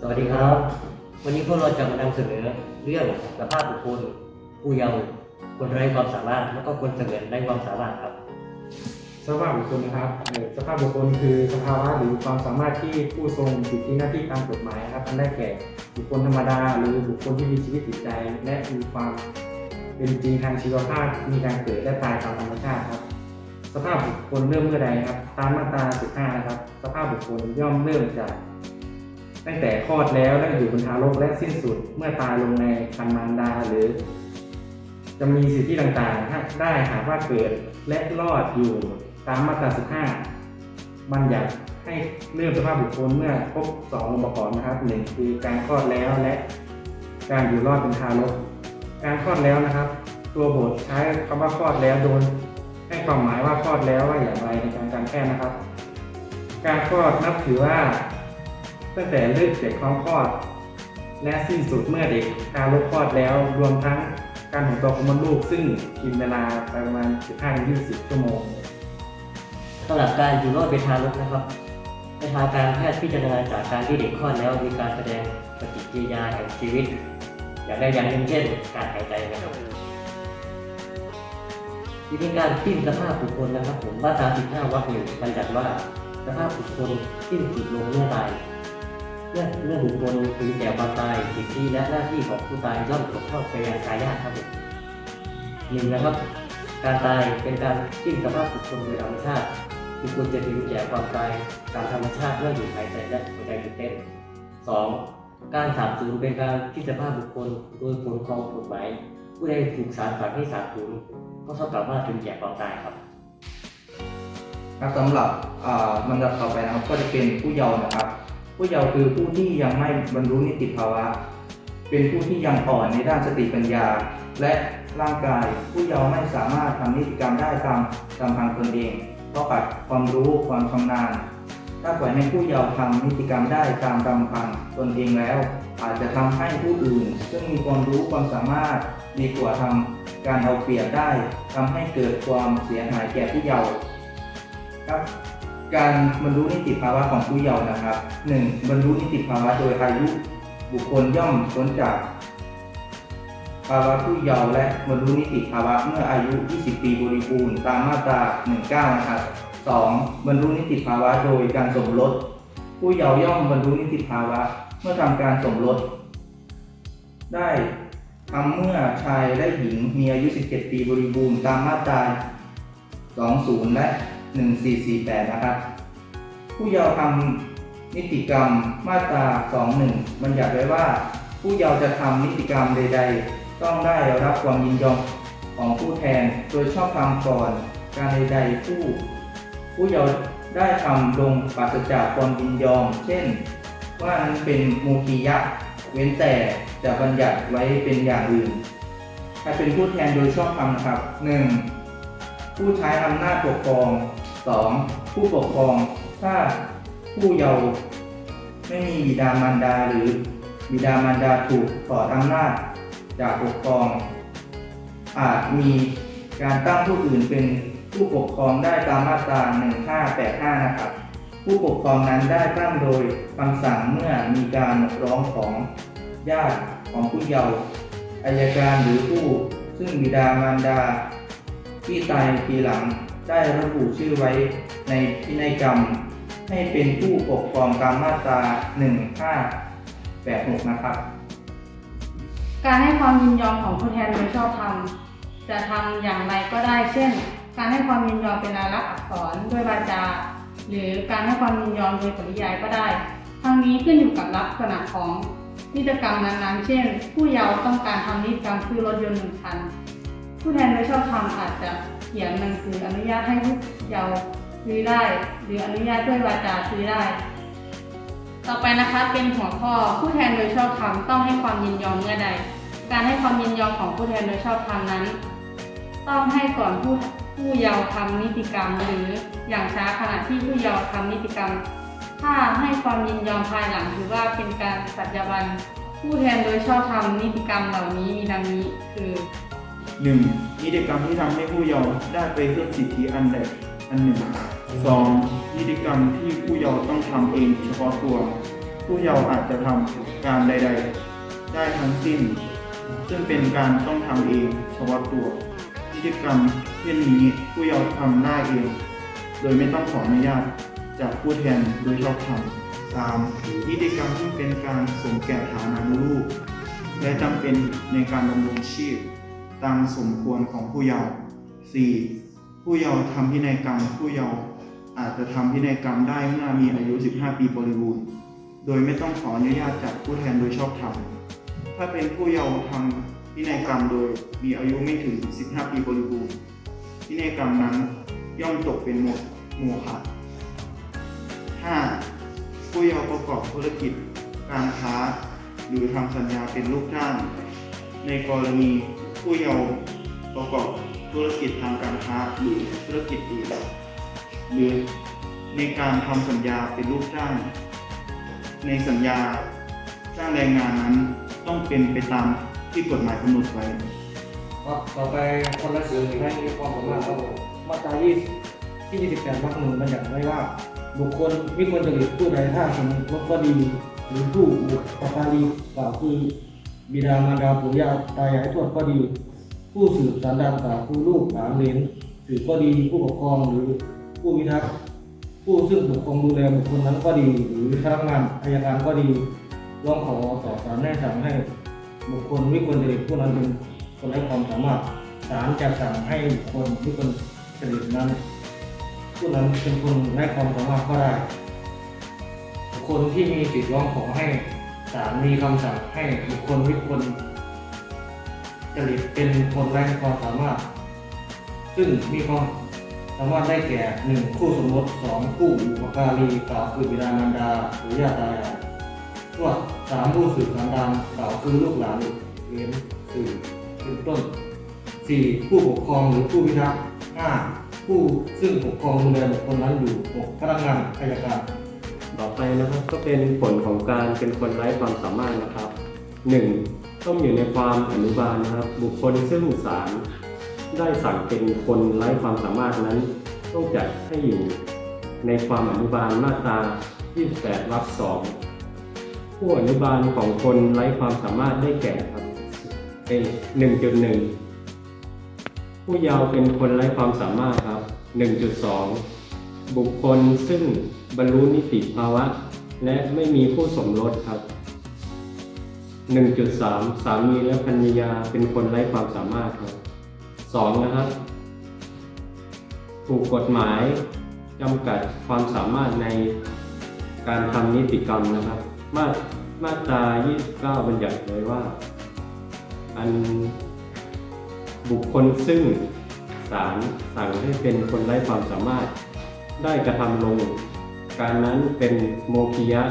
สวัสดีครับ วันนี้พวกเราจะมานำเสนอเรื่องสภาพบุคคลผู้เยาว์คนไร้ความสามารถและก็คนเสมือนไร้ความสามารถครับ สภาพบุคคลนะครับเอ่อสภาพบุคคลคือสภาวะหรือความสามารถที่ผู้ทรงสิทธิหน้าที่ตามกฎหมายนะครับอันได้แก่บุคคลธรรมดา หรือบุคคลที่มีชีวิตจิตใจ และมีความเป็นจริงทางชีวภาพมีการเกิดและตายตามธรรมชาติครับ สภาพบุคคลเริ่มเมื่อใดครับ ตามมาตรา 15 นะครับ สภาพบุคคลย่อมเริ่มจาก ตั้งแต่คลอดแล้วและอยู่บนทารกและสิ้นสุดเมื่อตายลงในคันมารดาหรือ จะมีสิทธิต่างๆ ได้หากว่าเกิดและรอดอยู่ตามมาตรา 15มันอยากให้เรื่องสภาพบุคคลเมื่อครบสององค์ประกอบนะครับหนึ่งคือการคลอดแล้วและการอยู่รอดเป็นทารก การคลอดแล้วนะครับ ตัวบทใช้คำว่าคลอดแล้วโดยให้ความหมายว่าคลอดแล้วว่าอย่างไรในทางการแพทย์นะครับ การคลอดนับถือว่า ตั้งแต่เลือดเด็กพร้อมคลอด และสิ้นสุดเมื่อเด็กทารกคลอดแล้วรวมทั้งการของตัวของมดลูกซึ่งกินเวลาประมาณ 15-20 ชั่วโมงสำหรับการอยู่รอดเป็นทารกนะครับในทางการแพทย์พิจารณาจากการที่เด็กคลอดแล้วมีการแสดงปฏิกิริยาแห่งชีวิต อย่างใดอย่างหนึ่งเช่น การหายใจนะครับวิธีการสิ้นสภาพบุคคลนะครับผมมาตรา 15วรรคหนึ่งบัญญัติว่าสภาพบุคคลสิ้นสุดลงเมื่อตาย เมื่อเมื่อบุคคลถึงแก่ความตายสิทธิและหน้าที่ของผู้ตายย่อมตกทอดไปยังทายาทครับผมหนึ่งนะครับ การตายเป็นการสิ้นสภาพบุคคลโดยธรรมชาติบุคคลจะถึงแก่ความตายตามธรรมชาติเมื่อหยุดหายใจและหัวใจหยุดเต้นสองการสาบสูญเป็นการสิ้นสภาพบุคคลโดยผลของกฎหมายผู้ใดถูกศาลสั่งให้สาบสูญก็เท่ากับว่าถึงแก่ความตายครับครับสำหรับอ่าลำดับต่อไปนะครับก็จะเป็นผู้เยาว์นะครับ ผู้เยาว์คือผู้ที่ยังไม่บรรลุนิติภาวะ เป็นผู้ที่ยังอ่อนในด้านสติปัญญา และร่างกายผู้เยาว์ไม่สามารถทำนิติกรรมได้ตามลำพังตนเอง เพราะขาดความรู้ความชำนาญ ถ้าปล่อยให้ผู้เยาว์ทำนิติกรรมได้ตามลำพังตนเองแล้ว อาจจะทำให้ผู้อื่น ซึ่งมีความรู้ความสามารถดีกว่าทำการเอาเปรียบได้ทำให้เกิดความเสียหายแก่ผู้เยาว์ครับ การบรรลุนิติภาวะของผู้เยาว์นะครับ 1. บรรลุนิติภาวะโดยอายุ บุคคลย่อมพ้นจาก ภาวะผู้เยาว์และบรรลุนิติภาวะเมื่ออายุ 20 ปีบริบูรณ์ตามมาตรา 19 นะครับ 2. บรรลุนิติภาวะโดยการสมรสผู้เยาว์ย่อมบรรลุนิติภาวะ เมื่อทำการสมรสได้ทำเมื่อชายและหญิงมีอายุ 17 ปีบริบูรณ์ตามมาตรา 20 และ 1448 นะครับ ผู้เยาว์ทำนิติกรรมมาตรา 21 บัญญัติไว้ว่า ผู้เยาว์จะทำนิติกรรมใด ๆ ต้องได้รับความยินยอมของผู้แทนโดยชอบธรรมก่อนการใดๆผู้ ผู้เยาว์ได้ทำลงปราศจากความยินยอม เช่น ว่านั้นเป็นโมคียะเว้นแต่จะบัญญัติไว้เป็นอย่างอื่นใครเป็นผู้แทนโดยชอบธรรมนะครับ 1. ผู้ใช้อำนาจปกครอง 2. ผู้ปกครอง ถ้าผู้เยาว์ไม่มีบิดามารดาหรือบิดามารดาถูกถอดอำนาจจากปกครอง อาจมีการตั้งผู้อื่นเป็นผู้ปกครองได้ตามมาตรา 1585 นะครับ ผู้ปกครองนั้นได้ตั้งโดยคำสั่งเมื่อมีการร้องของญาติของผู้เยาว์อายการหรือผู้ซึ่งบิดามารดาที่ตายทีหลัง ได้ระบุชื่อไว้ในพินัยกรรม ให้เป็นผู้ปกครองตามมาตรา1586 นะครับ การให้ความยินยอมของผู้แทนโดยชอบธรรมจะทำอย่างไรก็ได้ เช่น การให้ความยินยอมเป็นลายลักษณ์อักษรด้วยวาจา หรือการให้ความยินยอมโดยปริยายก็ได้ ทั้งนี้ขึ้นอยู่กับลักษณะของนิติกรรมนั้นๆ เช่น ผู้เยาว์ต้องการทำนิติกรรมซื้อรถยนต์หนึ่งคัน ผู้แทนโดยชอบธรรมอาจจะ เขียนหนังสืออนุญาตให้ผู้เยาว์ซื้อได้ หรืออนุญาตด้วยวาจาซื้อได้ ต่อไปนะคะเป็นหัวข้อผู้แทนโดยชอบธรรมต้องให้ความยินยอมเมื่อใด การให้ความยินยอมของผู้แทนโดยชอบธรรมนั้น ต้องให้ก่อนผู้ผู้เยาว์ทำนิติกรรม หรืออย่างช้าขณะที่ผู้เยาว์ทำนิติกรรม ถ้าให้ความยินยอมภายหลังถือว่าเป็นการสัจญาบันผู้แทนโดยชอบทำนิติกรรมเหล่านี้มีดังนี้คือ หนึ่งนิติกรรมที่ทำให้ผู้เยาว์ได้ไปเพื่อสิทธิอันใดอันหนึ่งสองนิติกรรมที่ผู้เยาว์ต้องทำเองเฉพาะตัว ผู้เยาว์อาจจะทำการใด ๆ ได้ทั้งสิ้น ซึ่งเป็นการต้องทำเองเฉพาะตัวพฤติกรรมเช่นนี้ผู้เยาว์ทำได้เอง โดยไม่ต้องขออนุญาตจากผู้แทนโดยชอบธรรม 3. พฤติกรรมที่เป็นการสมแก่ฐานานุรูปและจำเป็นในการดำรงชีพ ตามสมควรของผู้เยาว์ 4. ผู้เยาว์ทำพินัยกรรม ผู้เยาว์อาจจะทำพินัยกรรมได้เมื่อมีอายุ 15 ปีบริบูรณ์ โดยไม่ต้องขออนุญาตจากผู้แทนโดยชอบธรรม ถ้าเป็นผู้เยาว์ทำพินัยกรรมโดยมีอายุไม่ถึง 15 ปีบริบูรณ์ พินัยกรรมนั้นย่อมตกเป็นโมโมฆะ 5. ผู้เยาว์ประกอบธุรกิจ การค้า หรือทำสัญญาเป็นลูกจ้าง ในกรณี ผู้เยาว์ประกอบธุรกิจทางการค้าหรือธุรกิจอื่นหรือในการทำสัญญาเป็นลูกจ้าง ในสัญญาจ้างแรงงานนั้นต้องเป็นไปตามที่กฎหมายกำหนดไว้ ครับต่อไปคนละสื่อให้มีความสามารถครับผมมาตรา20ที่ 28วรรคหนึ่งบัญญัติไว้ว่า บุคคลวิกลจริตผู้ใดถ้าสมมติว่าดีหรือผู้บุปการีกล่าวคือ บิดามารดาปู่ย่าตายายทวดก็ดี ผู้สืบสานดานกล่าวคือลูกหลานเลนสืบก็ดีผู้ปกครองหรือผู้พิทักษ์ผู้ซึ่งปกครองดูแลบุคคลนั้นก็ดี หรือพนักงานอายการก็ดีร้องขอต่อศาลแนะสั่งให้บุคคลวิกลจริตผู้นั้นเป็นคนไร้ความสามารถศาลจะสั่งให้บุคคลวิกลจริตนั้นผู้นั้นเป็นคนไร้ความสามารถก็ได้บุคคลที่มีสิทธิ์ร้องขอให้ ศาลมีคำสั่งให้บุคคลวิกลจริตเป็นคนไร้ความสามารถ ซึ่งมีความสามารถได้แก่หนึ่งคู่สมรสสองคู่อุปการีกล่าวคือบิดามารดาหรือย่าตายายตัวสามผู้สืบสันดานกล่าวคือลูกหลานเลี้ยงสื่อเป็นต้นสี่ผู้ปกครองหรือผู้พิทักษ์ห้าผู้ซึ่งปกครองดูแลบุคคลนั้นอยู่หกพนักงานอายการ ต่อไปนะครับก็เป็นผลของการเป็นคนไร้ความสามารถนะครับ 1. ต้องอยู่ในความอนุบาลนะครับ บุคคลซึ่งศาลได้สั่งเป็นคนไร้ความสามารถนั้น ต้องจัดให้อยู่ในความอนุบาลมาตรา 28วรรคสองผู้อนุบาลของคนไร้ความสามารถได้แก่ครับเป็น1.1 ผู้ยาวเป็นคนไร้ความสามารถครับ 1.2 บุคคลซึ่ง บรรลุนิติภาวะ และไม่มีผู้สมรสครับ 1.3 สามีและภรรยาเป็นคนไร้ความสามารถครับ 2 นะครับ ถูกกฎหมายจำกัดความสามารถในการทำนิติกรรมนะครับ มามาตรา 29 บัญญัติไว้ว่า อันบุคคลซึ่งศาลสั่งให้เป็นคนไร้ความสามารถ ได้กระทำลง การนั้นเป็นโมคิยะ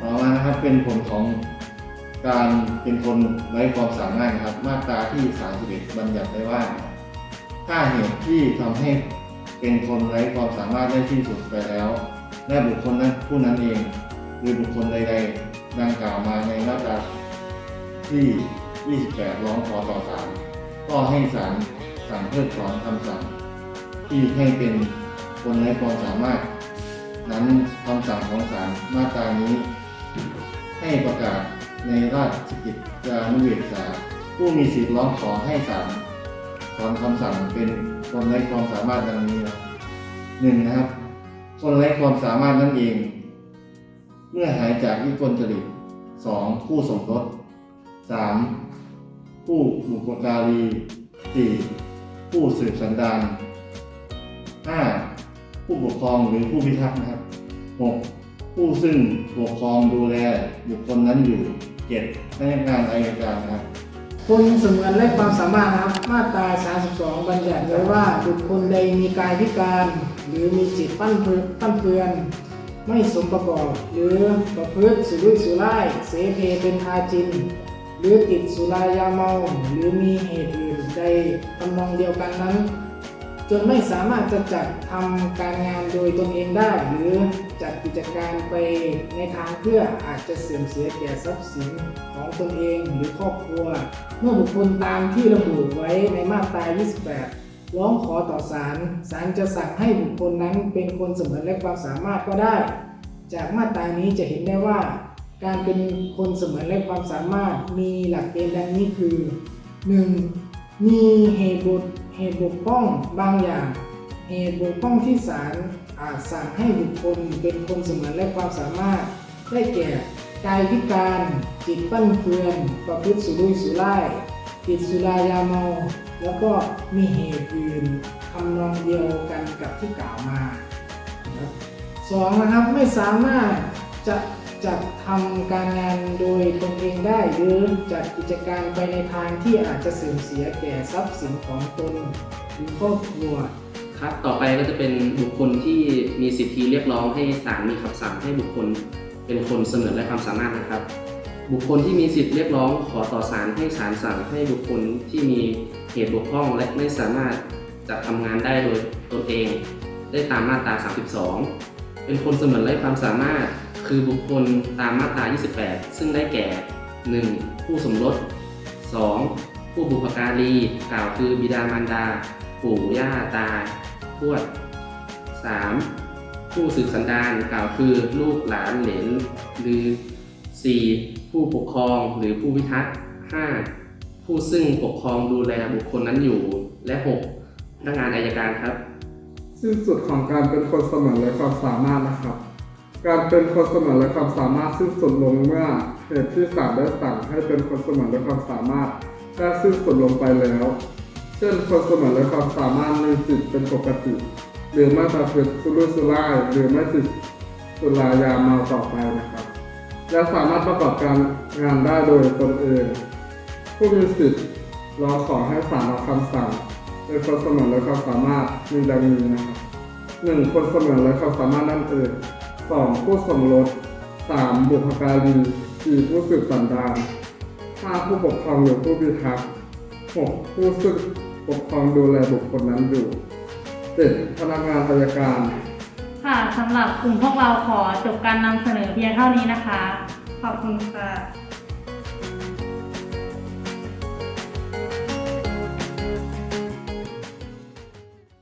ต่อมานะครับเป็นผลของการเป็นคนไร้ความสามารถนะครับ มาตราที่31บัญญัติไว้ว่า ถ้าเหตุที่ทำให้เป็นคนไร้ความสามารถได้ที่สุดไปแล้ว และบุคคลนั้นผู้นั้นเอง หรือบุคคลใดๆ ดังกล่าวมาในมาตราที่ 28 ร้องขอต่อศาลก็ให้ศาลสั่งเพิกถอนคำสั่ง ที่ให้เป็นคนไร้ความสามารถ นั้นคำสั่งของศาลมาตรานี้ ให้ประกาศในราชกิจจานุเบกษา ผู้มีสิทธิ์ร้องขอให้ศาลถอนคำสั่งเป็นคนไร้ความสามารถดังนี้นะหนึ่งนะครับ คนไร้ความสามารถนั่นเอง เมื่อหายจากวิกลจริตสองผู้สมรสสามผู้บุปการีสี่ผู้สืบสันดานห้า ผู้ปกครองหรือผู้พิทักษ์นะครับหกผู้ซึ่งปกครองดูแลบุคคลนั้นอยู่เจ็ดพนักงานอายการนะครับคนเสมือนและความสามารถนะครับมาตรา 32 บัญญัติไว้ว่าบุคคลใดมีกายพิการ หรือมีจิตฟั่นเฟือนฟั่นเฟือน ไม่สมประกอบ หรือประพฤติสุรุ่ยสุร่าย เสเพเป็นอาจิน หรือติดสุรายาเมา หรือมีเหตุอื่นใดทำนองเดียวกันนั้น จนไม่สามารถจะจัดทำการงานโดยตนเองได้ หรือจัดกิจการไปในทางเพื่ออาจจะเสื่อมเสียแก่ทรัพย์สินของตนเองหรือครอบครัว เมื่อบุคคลตามที่ระบุไว้ในมาตรา 28 ร้องขอต่อศาลศาลจะสั่งให้บุคคลนั้นเป็นคนเสมือนและความสามารถก็ได้ จากมาตรานี้จะเห็นได้ว่า การเป็นคนเสมือนไร้ความสามารถมีหลักเกณฑ์ดังนี้คือ 1. มีเหตุบก เหตุบกพร่องบางอย่าง เหตุบกพร่องที่ศาลอาจสั่งให้บุคคลเป็นคนเสมือนไร้ความสามารถ ได้แก่กายพิการจิตฟั่นเฟือน ประพฤติสุรุ่ยสุร่ายติดสุรายาเมา แล้วก็มีเหตุอื่นทำนองเดียวกันกับที่กล่าวมานะสองนะครับไม่สามารถจะ จัดทำการงานโดยตนเองได้หรือจัดกิจการไปในทางที่อาจจะเสื่อมเสียแก่ทรัพย์สินของตนหรือครอบครัวครับต่อไปก็จะเป็นบุคคลที่มีสิทธิเรียกร้องให้ศาลมีคำสั่งให้บุคคลเป็นคนเสนอและความสามารถนะครับ บุคคลที่มีสิทธิเรียกร้องขอต่อศาลให้ศาลสั่งให้บุคคลที่มีเหตุบกพร่องและไม่สามารถจะทำงานได้โดยตนเอง ได้ตามมาตรา 32 เป็นคนเสมอนไร้ความสามารถ คือบุคคลตามมาตรา 28 ซึ่งได้แก่ 1. ผู้สมรส 2. ผู้บุพการีกล่าวคือบิดามารดา ปู่ย่าตาทวด 3. ผู้สืบสันดานกล่าวคือลูกหลานเหลนหรือ 4. ผู้ปกครองหรือผู้พิทักษ์ 5. ผู้ซึ่งปกครองดูแลบุคคลนั้นอยู่ และ 6. พนักงานอายการครับ สิ้นสุดของการเป็นคนเสมือนไร้ความสามารถนะครับ การเป็นคนสมือนไร้ความสามารถสิ้นสุดลงเมื่อเหตุที่ศาลได้สั่งให้เป็นคนสมือนไร้ความสามารถได้สิ้นสุดลงไปแล้ว เช่น คนสมือนไร้ความสามารถมีจิตเป็นปกติ หรือไม่ประพฤติสุรุ่ยสุร่ายหรือไม่ติดสุรายาเมาต่อไปนะครับ และสามารถประกอบการงานได้โดยตนเอง ผู้มีสิทธิ์รอขอให้ศาลออกคำสั่งเป็นคนสมือนไร้ความสามารถมีดังนี้นะครับหนึ่งคนเสมอนไร้ความสามารถนั่นเอง สองผู้สมรสสามบุพการีสี่ผู้สืบสันดานห้าผู้ปกครองหรือผู้พิทักษ์หกผู้สืบปกครองดูแลบุคคลนั้นอยู่เจ็ดพนักงานอัยการ ค่ะสำหรับกลุ่มพวกเราขอจบการนำเสนอเพียงเท่านี้นะคะ ขอบคุณค่ะ